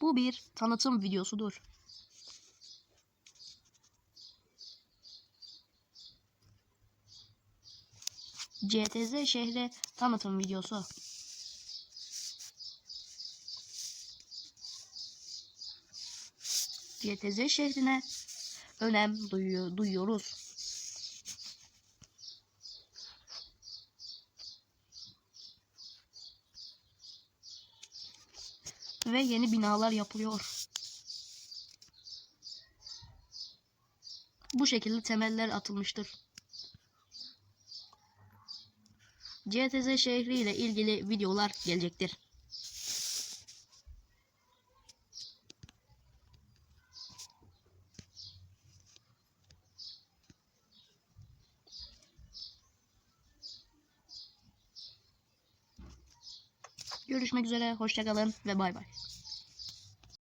Bu bir tanıtım videosudur. CTZ şehri tanıtım videosu. CTZ şehrine önem duyuyor, duyuyoruz. Ve yeni binalar yapılıyor. Bu şekilde temeller atılmıştır. CTZ şehri ile ilgili videolar gelecektir. Görüşmek üzere, hoşçakalın ve bay bay.